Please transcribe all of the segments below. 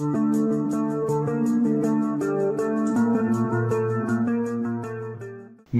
Música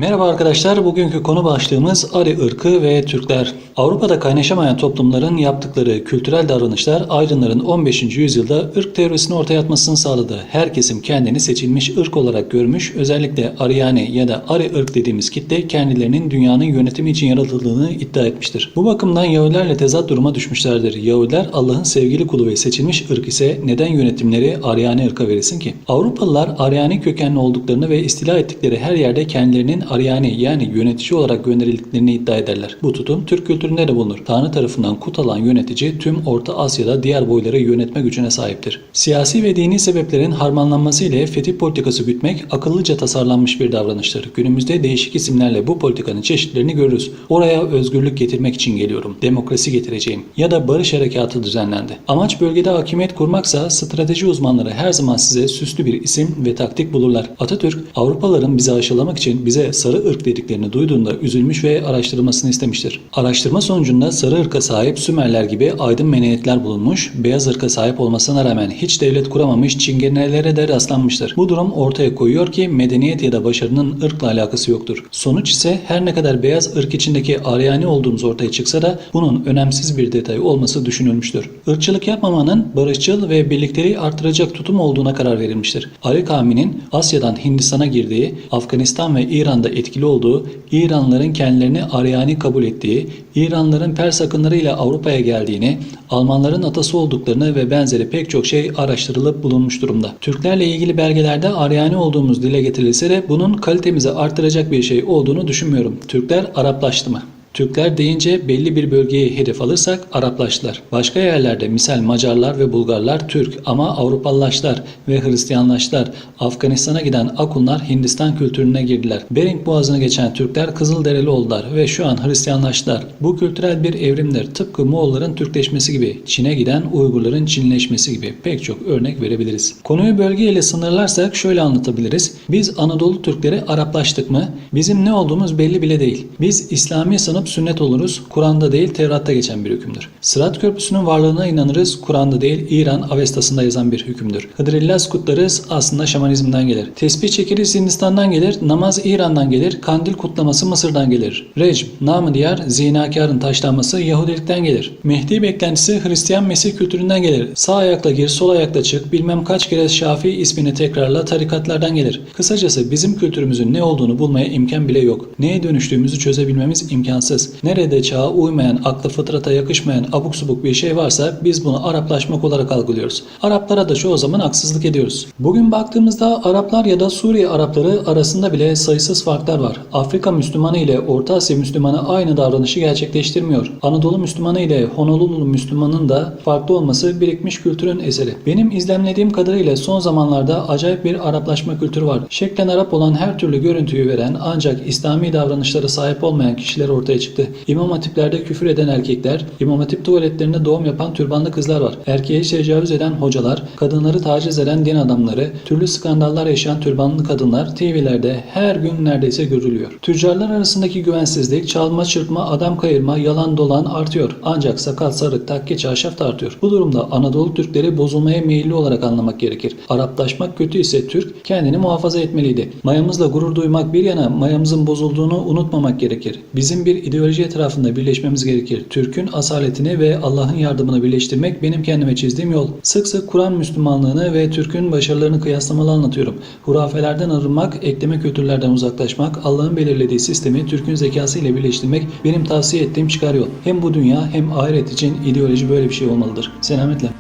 Merhaba arkadaşlar, bugünkü konu başlığımız Ari ırkı ve Türkler. Avrupa'da kaynaşamayan toplumların yaptıkları kültürel davranışlar aydınların 15. yüzyılda ırk teorisini ortaya atmasını sağladı. Her kesim kendini seçilmiş ırk olarak görmüş, özellikle Aryani ya da Ari ırk dediğimiz kitle kendilerinin dünyanın yönetimi için yaratıldığını iddia etmiştir. Bu bakımdan Yahudilerle tezat duruma düşmüşlerdir. Yahudiler Allah'ın sevgili kulu ve seçilmiş ırk ise neden yönetimleri Aryani ırka verilsin ki? Avrupalılar Aryani kökenli olduklarını ve istila ettikleri her yerde kendilerinin Aryani yani yönetici olarak gönderildiklerini iddia ederler. Bu tutum Türk kültüründe de bulunur. Tanrı tarafından kut alan yönetici tüm Orta Asya'da diğer boyları yönetme gücüne sahiptir. Siyasi ve dini sebeplerin harmanlanması ile fetih politikası gütmek akıllıca tasarlanmış bir davranıştır. Günümüzde değişik isimlerle bu politikanın çeşitlerini görürüz. Oraya özgürlük getirmek için geliyorum. Demokrasi getireceğim. Ya da barış harekatı düzenlendi. Amaç bölgede hakimiyet kurmaksa strateji uzmanları her zaman size süslü bir isim ve taktik bulurlar. Atatürk Avrupalıların bizi aşılamak için bize sarı ırk dediklerini duyduğunda üzülmüş ve araştırılmasını istemiştir. Araştırma sonucunda sarı ırka sahip Sümerler gibi aydın medeniyetler bulunmuş, beyaz ırka sahip olmasına rağmen hiç devlet kuramamış çingenelere de rastlanmıştır. Bu durum ortaya koyuyor ki medeniyet ya da başarının ırkla alakası yoktur. Sonuç ise her ne kadar beyaz ırk içindeki Aryani olduğumuz ortaya çıksa da bunun önemsiz bir detay olması düşünülmüştür. Irkçılık yapmamanın barışçıl ve birlikteliği artıracak tutum olduğuna karar verilmiştir. Ari kavminin Asya'dan Hindistan'a girdiği, Afganistan ve İran'da etkili olduğu, İranlıların kendilerini Aryani kabul ettiği, İranlıların Pers akınlarıyla Avrupa'ya geldiğini, Almanların atası olduklarını ve benzeri pek çok şey araştırılıp bulunmuş durumda. Türklerle ilgili belgelerde Aryani olduğumuz dile getirilse de bunun kalitemizi artıracak bir şey olduğunu düşünmüyorum. Türkler Araplaştı mı? Türkler deyince belli bir bölgeyi hedef alırsak Araplaştılar. Başka yerlerde misal Macarlar ve Bulgarlar Türk ama Avrupalılaştılar ve Hristiyanlaştılar. Afganistan'a giden Akunlar Hindistan kültürüne girdiler. Bering Boğazı'nı geçen Türkler Kızılderili oldular ve şu an Hristiyanlaştılar. Bu kültürel bir evrimdir. Tıpkı Moğolların Türkleşmesi gibi, Çin'e giden Uygurların Çinleşmesi gibi pek çok örnek verebiliriz. Konuyu bölgeyle sınırlarsak şöyle anlatabiliriz. Biz Anadolu Türkleri Araplaştık mı? Bizim ne olduğumuz belli bile değil. Biz İslami sınıf sünnet oluruz. Kur'an'da değil Tevrat'ta geçen bir hükümdür. Sırat Köprüsü'nün varlığına inanırız. Kur'an'da değil İran Avestası'nda yazan bir hükümdür. Hıdrellez kutlarız aslında şamanizmden gelir. Tesbih çekeriz Hindistan'dan gelir. Namaz İran'dan gelir. Kandil kutlaması Mısır'dan gelir. Recm, namı diğer zinakarın taşlanması Yahudilikten gelir. Mehdi beklentisi Hristiyan Mesih kültüründen gelir. Sağ ayakla gir, sol ayakla çık, bilmem kaç kere Şafii ismini tekrarla tarikatlardan gelir. Kısacası bizim kültürümüzün ne olduğunu bulmaya imkan bile yok. Neye dönüştüğümüzü çözebilmemiz imkansız. Nerede çağa uymayan, aklı fıtrata yakışmayan abuk subuk bir şey varsa biz bunu Araplaşmak olarak algılıyoruz. Araplara da çoğu zaman haksızlık ediyoruz. Bugün baktığımızda Araplar ya da Suriye Arapları arasında bile sayısız farklar var. Afrika Müslümanı ile Orta Asya Müslümanı aynı davranışı gerçekleştirmiyor. Anadolu Müslümanı ile Honolulu Müslümanın da farklı olması birikmiş kültürün eseri. Benim izlemlediğim kadarıyla son zamanlarda acayip bir Araplaşma kültürü var. Şeklen Arap olan her türlü görüntüyü veren ancak İslami davranışlara sahip olmayan kişiler ortaya çıktı. İmam hatiplerde küfür eden erkekler, imam hatip tuvaletlerinde doğum yapan türbanlı kızlar var. Erkeğe tecavüz eden hocalar, kadınları taciz eden din adamları, türlü skandallar yaşayan türbanlı kadınlar TV'lerde her gün neredeyse görülüyor. Tüccarlar arasındaki güvensizlik, çalma, çırpma, adam kayırma, yalan dolan artıyor. Ancak sakal, sarık, takke, çarşaf da artıyor. Bu durumda Anadolu Türkleri bozulmaya meyilli olarak anlamak gerekir. Araplaşmak kötü ise Türk kendini muhafaza etmeliydi. Mayamızla gurur duymak bir yana mayamızın bozulduğunu unutmamak gerekir. Bizim bir ideoloji etrafında birleşmemiz gerekir. Türk'ün asaletini ve Allah'ın yardımını birleştirmek benim kendime çizdiğim yol. Sık sık Kur'an Müslümanlığını ve Türk'ün başarılarını kıyaslamalı anlatıyorum. Hurafelerden arınmak, ekleme kültürlerden uzaklaşmak, Allah'ın belirlediği sistemi Türk'ün zekası ile birleştirmek benim tavsiye ettiğim çıkar yol. Hem bu dünya hem ahiret için ideoloji böyle bir şey olmalıdır. Selametle.